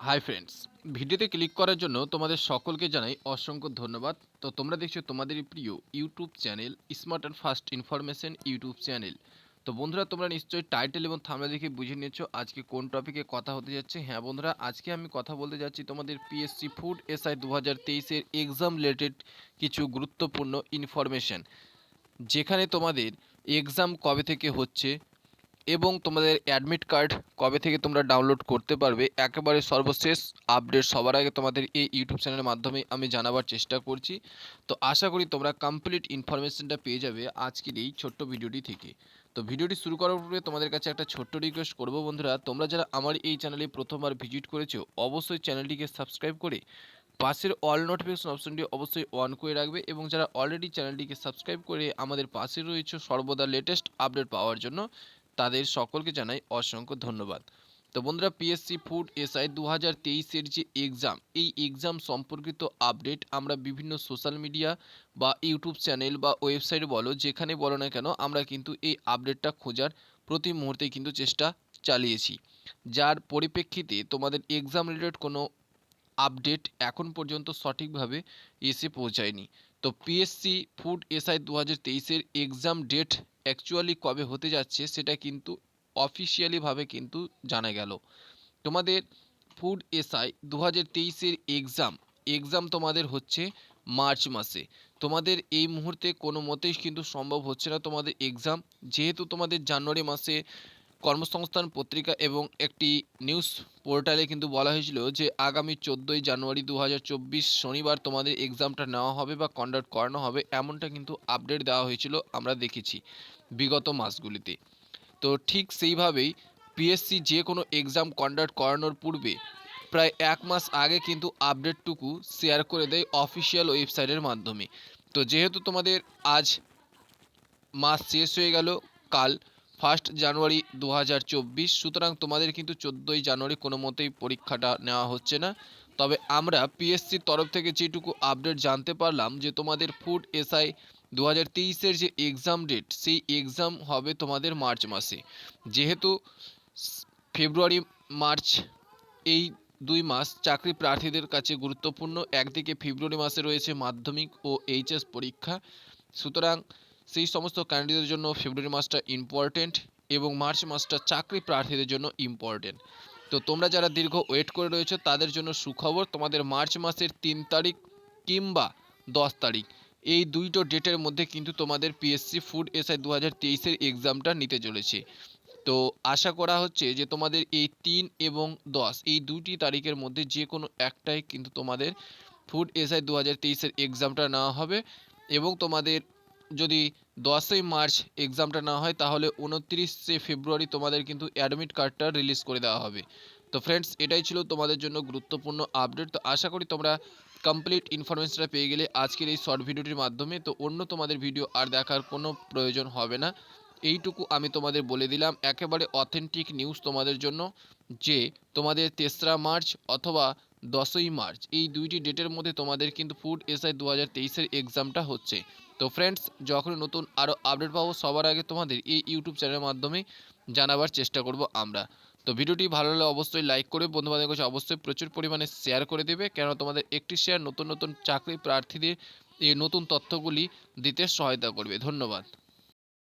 Hi friends ভিডিওতে click করার জন্য তোমাদের সকলকে জানাই অসংখ্য ধন্যবাদ। তো তোমরা দেখছ তোমাদেরই প্রিয় YouTube channel smart and fast information YouTube channel তো বন্ধুরা, তোমরা নিশ্চয়ই টাইটেল এবং থামলা দেখে বুঝে নিয়েছো আজকে কোন টপিকে কথা হতে যাচ্ছে। হ্যাঁ বন্ধুরা, আজকে আমি কথা বলতে যাচ্ছি তোমাদের পিএসসি ফুড এসআই দু হাজার তেইশের এক্সাম রিলেটেড কিছু গুরুত্বপূর্ণ ইনফরমেশন যেখানে তোমাদের এক্সাম কবে থেকে হচ্ছে এবং তোমাদের অ্যাডমিট কার্ড কবে থেকে তোমরা ডাউনলোড করতে পারবে, একেবারে সর্বশেষ আপডেট সবার আগে তোমাদের এই ইউটিউব চ্যানেলের মাধ্যমে আমি জানাবার চেষ্টা করছি। তো আশা করি তোমরা কমপ্লিট ইনফরমেশনটা পেয়ে যাবে আজকের এই ছোট্ট ভিডিওটি থেকে। তো ভিডিওটি শুরু করার পূর্বে তোমাদের কাছে একটা ছোট্ট রিকোয়েস্ট করব বন্ধুরা, তোমরা যারা আমার এই চ্যানেলে প্রথমবার ভিজিট করেছ, অবশ্যই চ্যানেলটিকে সাবস্ক্রাইব করে পাশের অল নোটিফিকেশন অপশনটি অবশ্যই অন করে রাখবে এবং যারা অলরেডি চ্যানেলটিকে সাবস্ক্রাইব করে আমাদের পাশে রয়েছে সর্বদা লেটেস্ট আপডেট পাওয়ার জন্য তাদের সকলকে জানাই অসংখ্য ধন্যবাদ। তো বন্ধুরা পিএসসি ফুড এসআই দু হাজার তেইশের যে এক্সাম এই এক্সাম সম্পর্কিত আপডেট আমরা বিভিন্ন সোশ্যাল মিডিয়া বা ইউটিউব চ্যানেল বা ওয়েবসাইট বলো, যেখানে বলো না কেন, আমরা কিন্তু এই আপডেটটা খোঁজার প্রতি মুহূর্তে কিন্তু চেষ্টা চালিয়েছি। যার পরিপ্রেক্ষিতে তোমাদের এক্সাম রিলেটেড কোনো আপডেট এখন পর্যন্ত সঠিকভাবে এসে পৌঁছায়নি। তো পিএসসি ফুড এসআই দু হাজার তেইশের এক্সাম ডেট অ্যাকচুয়ালি কবে হতে যাচ্ছে সেটা কিন্তু অফিসিয়ালিভাবে কিন্তু জানা গেল। তোমাদের ফুড এসআই দু হাজার তেইশের এক্সাম এক্সাম তোমাদের হচ্ছে মার্চ মাসে। তোমাদের এই মুহূর্তে কোনো মতেই কিন্তু সম্ভব হচ্ছে না তোমাদের এক্সাম যেহেতু তোমাদের জানুয়ারি মাসে কর্মসংস্থান পত্রিকা এবং একটি নিউজ পোর্টালে কিন্তু বলা হয়েছিল যে আগামী চোদ্দোই জানুয়ারি দু হাজার চব্বিশ শনিবার তোমাদের এক্সামটা নেওয়া হবে বা কন্ডাক্ট করানো হবে, এমনটা কিন্তু আপডেট দেওয়া হয়েছিল, আমরা দেখেছি বিগত মাসগুলিতে। তো ঠিক সেইভাবেই পিএসসি যে কোনো এক্সাম কন্ডাক্ট করানোর পূর্বে প্রায় এক মাস আগে কিন্তু আপডেটটুকু শেয়ার করে দেয় অফিসিয়াল ওয়েবসাইটের মাধ্যমে। তো যেহেতু তোমাদের আজ মাস শেষ হয়ে গেল, কাল ফার্স্ট জানুয়ারি দু হাজার চব্বিশ, সুতরাং তোমাদের কিন্তু চোদ্দোই জানুয়ারি কোনো মতেই পরীক্ষাটা নেওয়া হচ্ছে না। তবে আমরা পিএসসির তরফ থেকে যেটুকু আপডেট জানতে পারলাম যে তোমাদের ফুড এসআই দু হাজার তেইশের যে এক্সাম ডেট সেই এক্সাম হবে তোমাদের মার্চ মাসে। যেহেতু ফেব্রুয়ারি, মার্চ এই দুই মাস চাকরি প্রার্থীদের কাছে গুরুত্বপূর্ণ, একদিকে ফেব্রুয়ারি মাসে রয়েছে মাধ্যমিক ও এইচএস পরীক্ষা। সুতরাং সেই সমস্ত ক্যান্ডিডেটের জন্য ফেব্রুয়ারি মাসটা ইম্পর্টেন্ট এবং মার্চ মাসটা চাকরি প্রার্থীদের জন্য ইম্পর্টেন্ট তো তোমরা যারা দীর্ঘ ওয়েট করে রয়েছে, তাদের জন্য সুখবর, তোমাদের মার্চ মাসের তিন তারিখ কিংবা দশ তারিখ, এই দুইটো ডেটের মধ্যে কিন্তু তোমাদের পিএসসি ফুড এসআই দু হাজার তেইশের এক্সামটা নিতে চলেছে। তো আশা করা হচ্ছে যে তোমাদের এই তিন এবং দশ, এই দুটি তারিখের মধ্যে যে কোনো একটাই কিন্তু তোমাদের ফুড এসআই দু হাজার তেইশের এক্সামটা নেওয়া হবে এবং তোমাদের যদি দশই মার্চ এক্সামটা না হয়, তাহলে উনত্রিশে ফেব্রুয়ারি তোমাদের কিন্তু অ্যাডমিট কার্ডটা রিলিজ করে দেওয়া হবে। তো ফ্রেন্ডস এটাই ছিল তোমাদের জন্য গুরুত্বপূর্ণ আপডেট তো আশা করি তোমরা কমপ্লিট ইনফরমেশনটা পেয়ে গেলে আজকের এই শর্ট ভিডিওটির মাধ্যমে। তো অন্য তোমাদের ভিডিও আর দেখার কোনো প্রয়োজন হবে না। এইটুকু আমি তোমাদের বলে দিলাম। একেবারে অথেন্টিক নিউজ তোমাদের জন্য যে তোমাদের তেসরা মার্চ অথবা দশই মার্চ। এই দুইটি ডেটের মধ্যে তোমাদের কিন্তু ফুড এসআই দু হাজার তেইশের এক্সামটা হচ্ছে। তো ফ্রেন্ডস যখন নতুন আরও আপডেট পাবো, সবার আগে তোমাদের এই ইউটিউব চ্যানেলের মাধ্যমে জানাবার চেষ্টা করব আমরা। তো ভিডিওটি ভালো লাগলে অবশ্যই লাইক করে বন্ধুবান্ধবের কাছে অবশ্যই প্রচুর পরিমাণে শেয়ার করে দেবে কেন তোমাদের একটি শেয়ার নতুন নতুন চাকরি প্রার্থীদের এই নতুন তথ্যগুলি দিতে সহায়তা করবে। ধন্যবাদ।